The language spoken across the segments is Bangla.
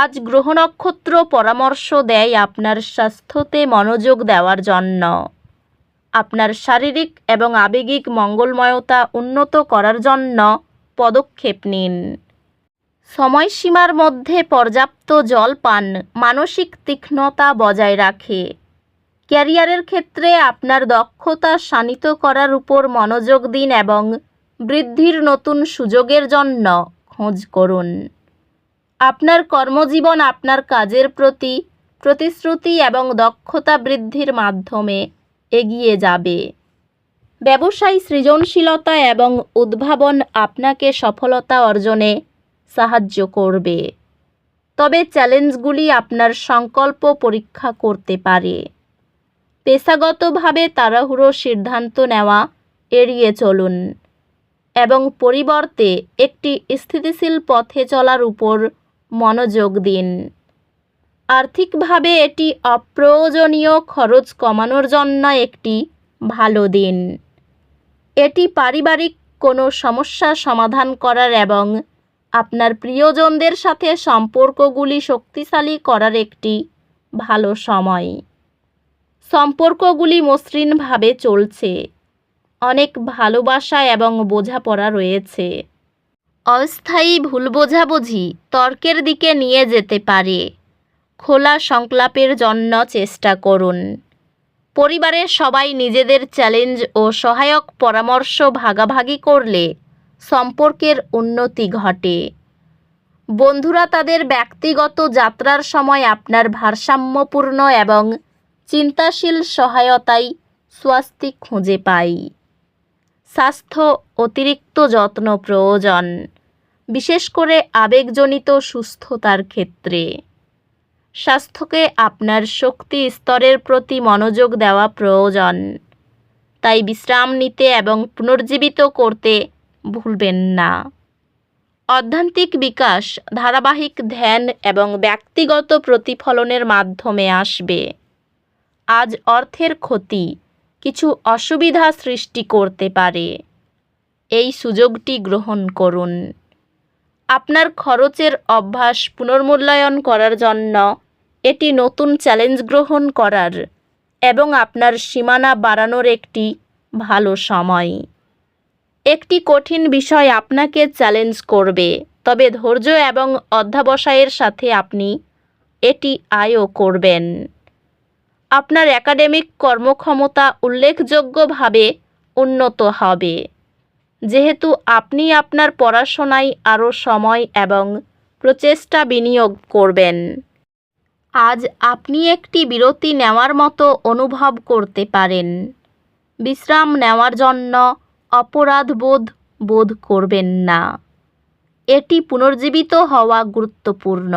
আজ গ্রহ নক্ষত্র পরামর্শ দেয় আপনার স্বাস্থ্যতে মনোযোগ দেওয়ার জন্য। আপনার শারীরিক এবং আবেগিক মঙ্গলময়তা উন্নত করার জন্য পদক্ষেপ নিন। সময়সীমার মধ্যে পর্যাপ্ত জল পান, মানসিক তীক্ষ্ণতা বজায় রাখে। ক্যারিয়ারের ক্ষেত্রে আপনার দক্ষতা শানিত করার উপর মনোযোগ দিন এবং বৃদ্ধির নতুন সুযোগের জন্য খোঁজ করুন। আপনার কর্মজীবন আপনার কাজের প্রতি, প্রতিশ্রুতি এবং দক্ষতা বৃদ্ধির মাধ্যমে এগিয়ে যাবে। ব্যবসায়ী সৃজনশীলতা এবং উদ্ভাবন আপনাকে সফলতা অর্জনে সাহায্য করবে। তবে চ্যালেঞ্জগুলি আপনার সংকল্প পরীক্ষা করতে পারে। পেশাগতভাবে তাড়াহুড়ো সিদ্ধান্ত নেওয়া এড়িয়ে চলুন এবং পরিবর্তে একটি স্থিতিশীল পথে চলার উপর মনোযোগ দিন। আর্থিকভাবে এটি অপ্রয়োজনীয় খরচ কমানোর জন্য একটি ভালো দিন। এটি পারিবারিক কোনো সমস্যা সমাধান করার এবং আপনার প্রিয়জনদের সাথে সম্পর্কগুলি শক্তিশালী করার একটি ভালো সময়। সম্পর্কগুলি মসৃণভাবে চলছে। অনেক ভালোবাসা এবং বোঝাপড়া রয়েছে। অস্থায়ী ভুল বোঝাবুঝি তর্কের দিকে নিয়ে যেতে পারে। খোলা সংলাপের জন্য চেষ্টা করুন। পরিবারের সবাই নিজেদের চ্যালেঞ্জ ও সহায়ক পরামর্শ ভাগাভাগি করলে সম্পর্কের উন্নতি ঘটে। বন্ধুরা, তাদের ব্যক্তিগত যাত্রার সময় আপনার ভারসাম্যপূর্ণ এবং চিন্তাশীল সহায়তাই স্বস্তি খুঁজে পাই স্বাস্থ্য অতিরিক্ত যত্ন প্রয়োজন, বিশেষ করে আবেগজনিত সুস্থতার ক্ষেত্রে। স্বাস্থ্যকে আপনার শক্তি স্তরের প্রতি মনোযোগ দেওয়া প্রয়োজন। তাই বিশ্রাম নিতে এবং পুনর্জীবিত করতে ভুলবেন না। অধ্যান্তিক বিকাশ ধারাবাহিক ধ্যান এবং ব্যক্তিগত প্রতিফলনের মাধ্যমে আসবে। আজ অর্থের ক্ষতি কিছু অসুবিধা সৃষ্টি করতে পারে। এই সুযোগটি গ্রহণ করুন। আপনার খরচের অভ্যাস পুনর্মূল্যায়ন করার জন্য এটি নতুন চ্যালেঞ্জ গ্রহণ করার এবং আপনার সীমানা বাড়ানোর একটি ভালো সময়। একটি কঠিন বিষয় আপনাকে চ্যালেঞ্জ করবে, তবে ধৈর্য এবং অধ্যাবসায়ের সাথে আপনি এটি আয়ও করবেন। আপনার একাডেমিক কর্মক্ষমতা উল্লেখযোগ্যভাবে উন্নত হবে। যেহেতু আপনি আপনার পড়াশোনায় আরও সময় এবং প্রচেষ্টা বিনিয়োগ করবেন। আজ আপনি একটি বিরতি নেওয়ার মতো অনুভব করতে পারেন। বিশ্রাম নেওয়ার জন্য অপরাধবোধ বোধ করবেন না। এটি পুনর্জীবিত হওয়া গুরুত্বপূর্ণ।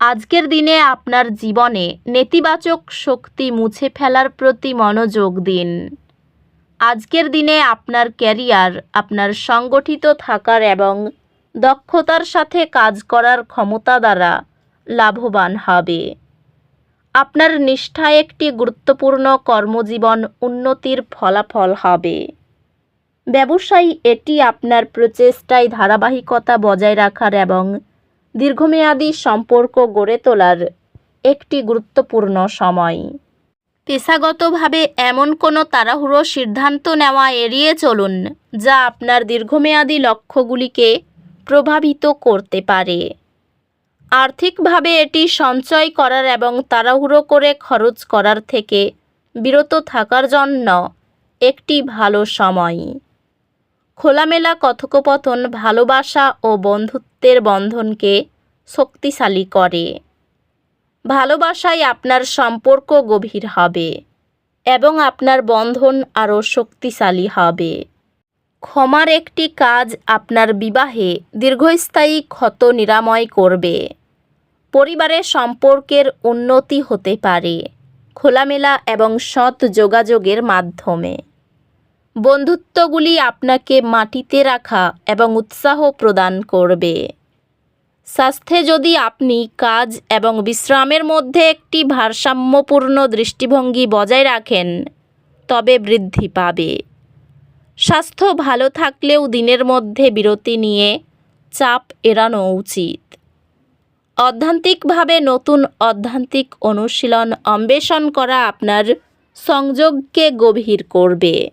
আজকের দিনে আপনার জীবনে নেতিবাচক শক্তি মুছে ফেলার প্রতি মনোযোগ দিন। আজকের দিনে আপনার ক্যারিয়ার, আপনার সংগঠিত থাকার এবং দক্ষতার সাথে কাজ করার ক্ষমতা দ্বারা লাভবান হবে। আপনার নিষ্ঠা একটি গুরুত্বপূর্ণ কর্মজীবন উন্নতির ফলাফল হবে। ব্যবসায়ী এটি আপনার প্রচেষ্টায় ধারাবাহিকতা বজায় রাখার এবং দীর্ঘমেয়াদী সম্পর্ক গড়ে তোলার একটি গুরুত্বপূর্ণ সময়। পেশাগতভাবে এমন কোনো তাড়াহুড়ো সিদ্ধান্ত নেওয়া এড়িয়ে চলুন, যা আপনার দীর্ঘমেয়াদী লক্ষ্যগুলিকে প্রভাবিত করতে পারে। আর্থিকভাবে এটি সঞ্চয় করার এবং তাড়াহুড়ো করে খরচ করার থেকে বিরত থাকার জন্য একটি ভালো সময়। খোলামেলা কথোপকথন, ভালোবাসা ও বন্ধুত্বের বন্ধনকে শক্তিশালী করে। ভালোবাসায় আপনার সম্পর্ক গভীর হবে এবং আপনার বন্ধন আরও শক্তিশালী হবে। ক্ষমার একটি কাজ আপনার বিবাহে দীর্ঘস্থায়ী ক্ষত নিরাময় করবে। পরিবারের সম্পর্কের উন্নতি হতে পারে খোলামেলা এবং সৎ যোগাযোগের মাধ্যমে। বন্ধুত্বগুলি আপনাকে মাটিতে রাখা এবং উৎসাহ প্রদান করবে। স্বাস্থ্যে যদি আপনি কাজ এবং বিশ্রামের মধ্যে একটি ভারসাম্যপূর্ণ দৃষ্টিভঙ্গি বজায় রাখেন, তবে বৃদ্ধি পাবে। স্বাস্থ্য ভালো থাকলেও দিনের মধ্যে বিরতি নিয়ে চাপ এড়ানো উচিত। অধ্যান্তিকভাবে নতুন অধ্যান্তিক অনুশীলন অন্বেষণ করা আপনার সংযোগকে গভীর করবে।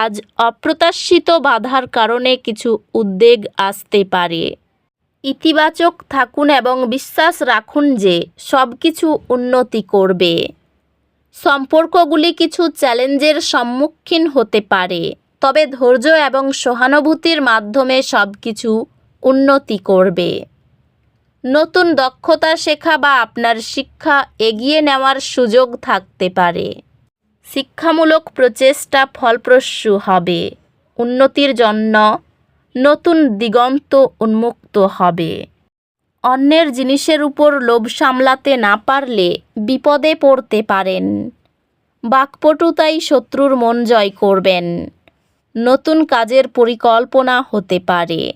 আজ অপ্রত্যাশিত বাধার কারণে কিছু উদ্বেগ আসতে পারে। ইতিবাচক থাকুন এবং বিশ্বাস রাখুন যে সব কিছু উন্নতি করবে। সম্পর্কগুলি কিছু চ্যালেঞ্জের সম্মুখীন হতে পারে, তবে ধৈর্য এবং সহানুভূতির মাধ্যমে সব কিছু উন্নতি করবে। নতুন দক্ষতা শেখা বা আপনার শিক্ষা এগিয়ে নেওয়ার সুযোগ থাকতে পারে। শিক্ষামূলক প্রচেষ্টা ফলপ্রসূ হবে। উন্নতির জন্য নতুন দিগন্ত উন্মুক্ত হবে। অন্যের জিনিসের উপর লোভ সামলাতে না পারলে বিপদে পড়তে পারেন। বাকপটুতাই শত্রুর মন জয় করবেন। নতুন কাজের পরিকল্পনা হতে পারে।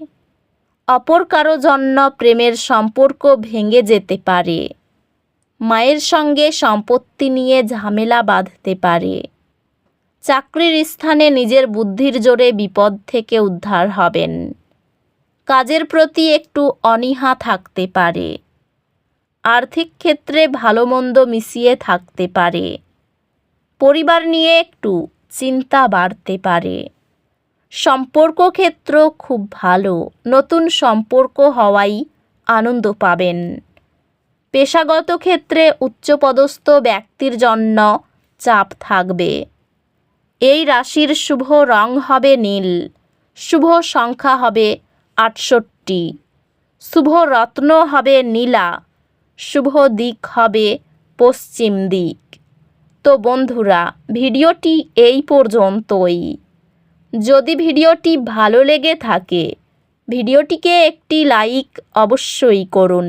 অপর কারও জন্য প্রেমের সম্পর্ক ভেঙে যেতে পারে। মায়ের সঙ্গে সম্পত্তি নিয়ে ঝামেলা বাঁধতে পারে। চাকরির স্থানে নিজের বুদ্ধির জোরে বিপদ থেকে উদ্ধার হবেন। কাজের প্রতি একটু অনীহা থাকতে পারে। আর্থিক ক্ষেত্রে ভালো মন্দ মিশিয়ে থাকতে পারে। পরিবার নিয়ে একটু চিন্তা বাড়তে পারে। সম্পর্ক ক্ষেত্র খুব ভালো, নতুন সম্পর্ক হওয়াই আনন্দ পাবেন। পেশাগত ক্ষেত্রে উচ্চপদস্থ ব্যক্তির জন্য চাপ থাকবে। এই রাশির শুভ রং হবে নীল। শুভ সংখ্যা হবে আটষট্টি। শুভ রত্ন হবে নীলা। শুভ দিক হবে পশ্চিম দিক। তো বন্ধুরা, ভিডিওটি এই পর্যন্তই। যদি ভিডিওটি ভালো লেগে থাকে, ভিডিওটিকে একটি লাইক অবশ্যই করুন।